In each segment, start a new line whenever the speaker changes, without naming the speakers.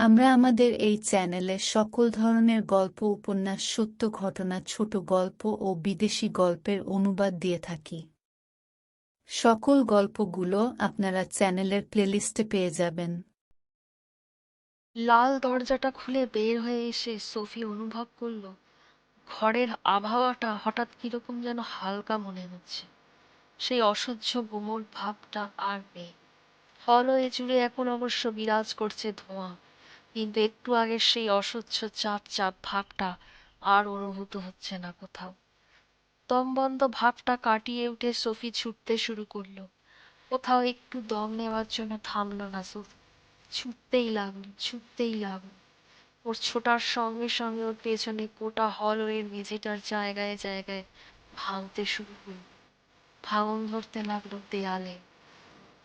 আমরা আমাদের এই চ্যানেলে সকল ধরনের গল্প, উপন্যাস, সত্য ঘটনা, ছোট গল্প ও বিদেশি গল্পের অনুবাদ দিয়ে থাকি। সকল গল্পগুলো আপনারা চ্যানেলের প্লেলিস্টে পেয়ে যাবেন।
লাল দরজাটা খুলে বের হয়ে এসে সোফি অনুভব করল, ঘরের আবহাওয়াটা হঠাৎ কীরকম যেন হালকা মনে হচ্ছে। সেই অসহ্য গুমোট ভাবটা আর নেই। হলওয়ে জুড়ে এখন অবশ্য বিরাজ করছে ধোঁয়া। কিন্তু একটু আগের সেই অসহ্য চাপ চাপ ভাবটা আর অনুভূত হচ্ছে না কোথাও। দমবন্ধ ভাবটা কাটিয়ে উঠে সোফি ছুটতে শুরু করল। কোথাও একটু দম নেওয়ার জন্য থামলো না সোফি। ছুটতেই লাগল ছুটতেই লাগল। ওর ছোটার সঙ্গে সঙ্গে ওর পেছনে গোটা হলওয়ের মেঝেটার জায়গায় জায়গায় ভাঙতে শুরু করল। ভাঙন ধরতে লাগল দেয়ালে।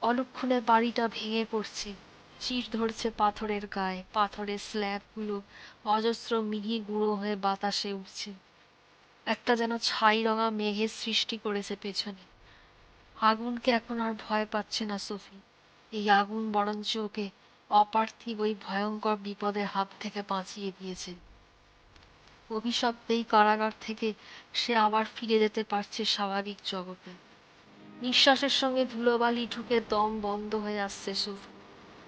অলক্ষণে বাড়িটা ভেঙে পড়ছে। চির ধরছে পাথরের গায়ে, পাথরের স্ল্যাবগুলো। অজস্র মিহি গুঁড়ো হয়ে বাতাসে উঠছে একটা যেন ছাই রঙা মেঘের সৃষ্টি করেছে পেছনে। আগুনকে এখন আর ভয় পাচ্ছে না, সোফি। এই আগুন বরঞ্চ ওকে অপার্থিব ওই ভয়ঙ্কর বিপদের হাত থেকে বাঁচিয়ে দিয়েছে। অভিশপ্ত এই কারাগার থেকে সে আবার ফিরে যেতে পারছে স্বাভাবিক জগতে। নিঃশ্বাসের সঙ্গে ধুলোবালি ঢুকে দম বন্ধ হয়ে আসছে, সুফ।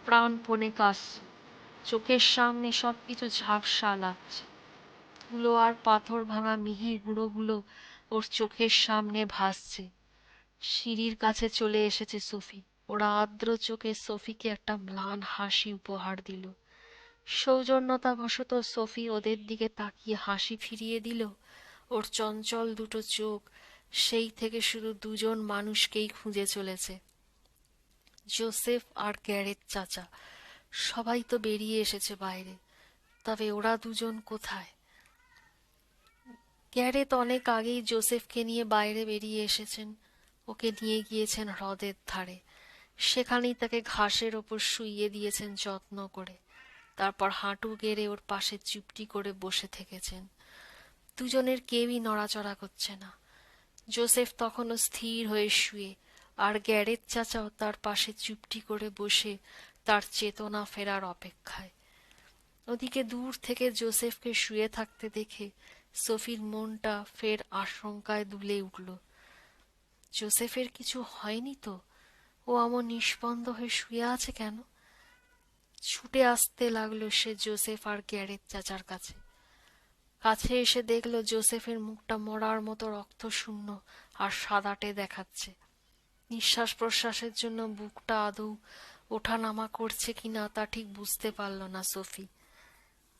প্রাণপণে কাশছে চোখের সামনে সব কিছু ঝাপসা লাগছে। ধুলো আর পাথর ভাঙা মিহি গুঁড়োগুলো ওর চোখের সামনে ভাসছে। সিঁড়ির কাছে চলে এসেছে সোফি। ওরা আর্দ্র চোখে সোফিকে একটা ম্লান হাসি উপহার দিল। সৌজন্যতাবশত সোফি ওদের দিকে তাকিয়ে হাসি ফিরিয়ে দিল। ওর চঞ্চল দুটো চোখ, সেই থেকে শুধু দুজন মানুষকেই খুঁজে চলেছে। জোসেফ আর গ্যারেট চাচা। সবাই তো বেরিয়ে এসেছে বাইরে। তবে ওরা দুজন কোথায়? গ্যারেত অনেক আগেই জোসেফকে নিয়ে বাইরে বেরিয়ে এসেছেন। ওকে নিয়ে গিয়েছেন হ্রদের ধারে। সেখানেই তাকে ঘাসের ওপর শুইয়ে দিয়েছেন যত্ন করে। তারপর হাঁটু গেড়ে ওর পাশে চুপটি করে বসে থেকেছেন। দুজনের কেউই নড়াচড়া করছে না। জোসেফ তখনও স্থির হয়ে শুয়ে আর গ্যারেজ চাচাও তার পাশে চুপটি করে বসে তার চেতনা ফেরার অপেক্ষায়। ওদিকে দূর থেকে জোসেফকে শুয়ে থাকতে দেখে সোফির মনটা ফের আশঙ্কায় দুলে উঠল। জোসেফের কিছু হয়নি তো? ও এমন নিষ্পন্দ হয়ে শুয়ে আছে কেন? ছুটে আসতে লাগল সে জোসেফ আর গ্যারেজ চাচার কাছে। কাছে এসে দেখল জোসেফের মুখটা মরার মতো রক্তশূন্য আর সাদাটে দেখাচ্ছে। নিঃশ্বাস প্রশ্বাসের জন্য বুকটা আদৌ ওঠানামা করছে কিনা তা ঠিক বুঝতে পারল না সোফি।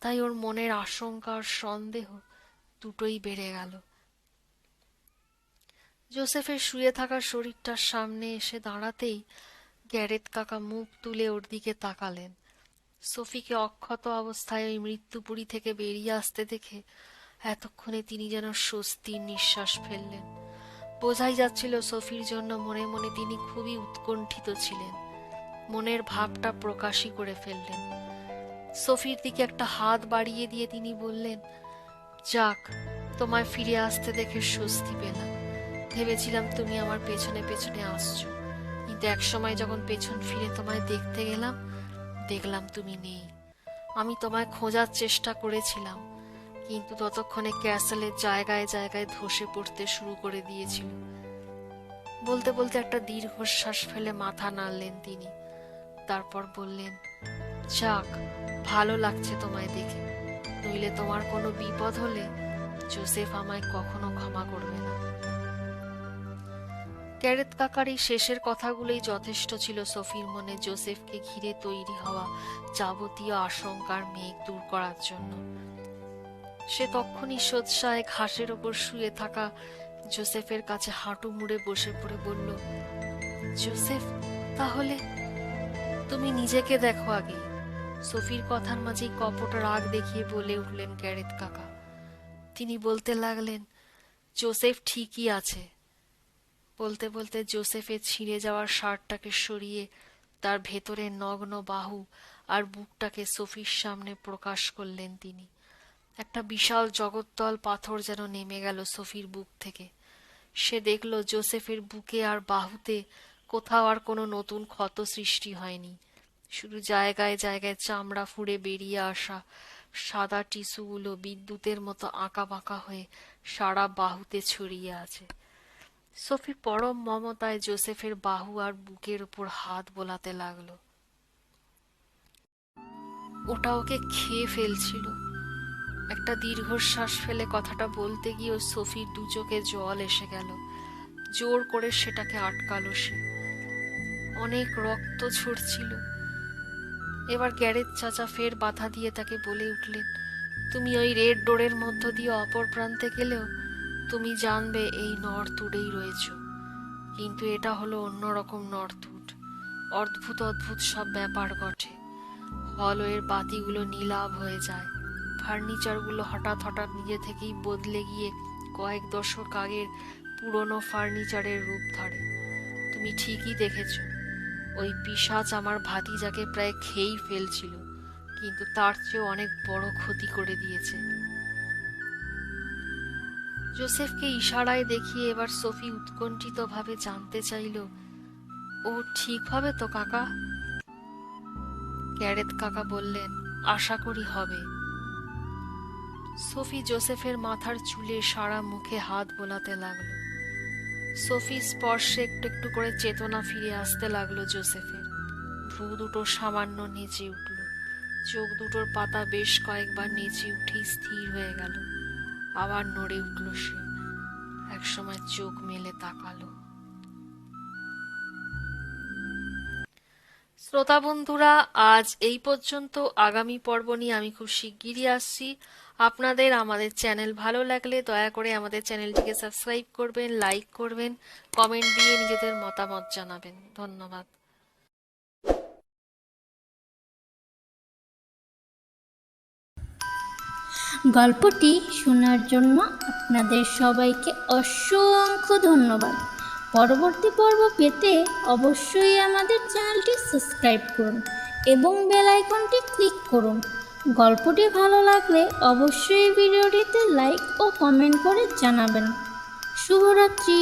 তাই ওর মনের আশঙ্কা আর সন্দেহ দুটোই বেড়ে গেল। জোসেফের শুয়ে থাকা শরীরটার সামনে এসে দাঁড়াতেই গ্যারেত কাকা মুখ তুলে ওর দিকে তাকালেন। সোফিকে অক্ষত অবস্থায় ওই মৃত্যুপুরী থেকে বেরিয়ে আসতে দেখে এতক্ষণে তিনি যেন স্বস্তির নিঃশ্বাস ফেললেন। বোঝাই যাচ্ছিল সোফির জন্য মনে মনে তিনি খুবই উৎকণ্ঠিত ছিলেন। মনের ভাবটা প্রকাশই করে ফেললেন। সোফির দিকে একটা হাত বাড়িয়ে দিয়ে তিনি বললেন, যাক, তোমায় ফিরে আসতে দেখে স্বস্তি পেলাম। ভেবেছিলাম তুমি আমার পেছনে পেছনে আসছো। কিন্তু এক সময় যখন পেছন ফিরে তোমায় দেখতে গেলাম, দেখলাম তুমি নেই। আমি তোমায় খোঁজার চেষ্টা করেছিলাম। কিন্তু ততক্ষণে ক্যাসেলের জায়গায় জায়গায় ধসে পড়তে শুরু করে দিয়েছিল। বলতে বলতে একটা দীর্ঘশ্বাস ফেলে মাথা নাড়লেন তিনি। তারপর বললেন, যাক, ভালো লাগছে তোমায় দেখে। নইলে তোমার কোনো বিপদ হলে জোসেফ আমায় কখনো ক্ষমা করবে না। ক্যারেত কাকার এই শেষের কথাগুলোই যথেষ্ট ছিল সোফির মনে জোসেফকে ঘিরে তৈরি হওয়া যাবতীয় আশঙ্কার মেঘ দূর করার জন্য। সে তখনই সোৎসায় ঘাসের ওপর শুয়ে থাকা জোসেফের কাছে হাঁটু মুড়ে বসে পড়ে বলল, জোসেফ, তাহলে তুমি নিজেকে দেখো আগে। সোফির কথার মাঝেই কপট রাগ দেখিয়ে বলে উঠলেন গ্যারেত কাকা। তিনি বলতে লাগলেন, জোসেফ ঠিকই আছে। বলতে বলতে জোসেফের ছিঁড়ে যাওয়ার শার্টটাকে সরিয়ে তার ভেতরে নগ্ন বাহু আর বুকটাকে সোফির সামনে প্রকাশ করলেন তিনি। একটা বিশাল জগত্তল পাথর যেন নেমে গেল সোফির বুক থেকে। সে দেখল জোসেফের বুকে আর বাহুতে কোথাও আর কোনো নতুন ক্ষত সৃষ্টি হয়নি। শুধু জায়গায় জায়গায় চামড়া ফুঁড়ে বেরিয়ে আসা সাদা টিস্যুগুলো বিদ্যুতের মতো আঁকা বাঁকা হয়ে সারা বাহুতে ছড়িয়ে আছে। সোফি পরম মমতায় জোসেফের বাহু আর বুকের উপর হাত বোলাতে লাগল। ওটা ওকে খেয়ে ফেলছিল। একটা দীর্ঘশ্বাস ফেলে কথাটা বলতে গিয়েও সোফির দু চোখে জল এসে গেল। জোর করে সেটাকে আটকালো সে। অনেক রক্ত ঝরছিল এবার গ্যারেজ চাচা ফের বাধা দিয়ে তাকে বলে উঠলেন, তুমি ওই রেড ডোরের মধ্য দিয়ে অপর প্রান্তে গেলেও তুমি জানবে এই নর্থউডেই রয়েছ। কিন্তু এটা হলো অন্যরকম নর্থউড অদ্ভুত অদ্ভুত সব ব্যাপার ঘটে। হলওয়ের বাতিগুলো নীলাভ হয়ে যায়। ফার্নিচারগুলো হঠাৎ হঠাৎ নিজে থেকেই বদলে গিয়ে কয়েক দশক আগের পুরনো ফার্নিচারের রূপ ধরে। তুমি ঠিকই দেখেছ, ওই পিশাচ আমার ভাতিজাকে প্রায় খেয়েই ফেলছিল, কিন্তু তার চেয়েও অনেক বড় ক্ষতি করে দিয়েছে। জোসেফকে ইশারায় দেখিয়ে এবার সোফি উৎকণ্ঠিতভাবে জানতে চাইল, ও ঠিক হবে তো, কাকা? গ্যারেথ কাকা বললেন, আশা করি হবে। সোফি জোসেফের মাথার চুলে সারা মুখে হাত বোলাতে লাগল। সোফি স্পর্শে একটু একটু করে চেতনা ফিরে আসতে লাগল জোসেফের। ভ্রু দুটো সামান্য নেচে উঠল। চোখ দুটোর পাতা বেশ কয়েকবার নেচে উঠেই স্থির হয়ে গেল। আবার নড়ে উঠল সে। একসময় চোখ মেলে তাকালো। শ্রোতা বন্ধুরা আজ এই পর্যন্ত আগামী পর্ব নিয়ে আমি খুব শিগগিরই আসছি। আপনাদের আমাদের চ্যানেল ভালো লাগলে দয়া করে আমাদের চ্যানেলটিকে সাবস্ক্রাইব করবেন, লাইক করবেন, কমেন্ট দিয়ে নিজেদের মতামত জানাবেন। ধন্যবাদ।
গল্পটি শোনার জন্য আপনাদের সবাইকে অসংখ্য ধন্যবাদ। পরবর্তী পর্ব পেতে অবশ্যই আমাদের চ্যানেলটি সাবস্ক্রাইব করুন এবং বেল আইকনটি ক্লিক করুন। গল্পটি ভালো লাগলে অবশ্যই ভিডিওটিতে লাইক ও কমেন্ট করে জানাবেন। শুভরাত্রি।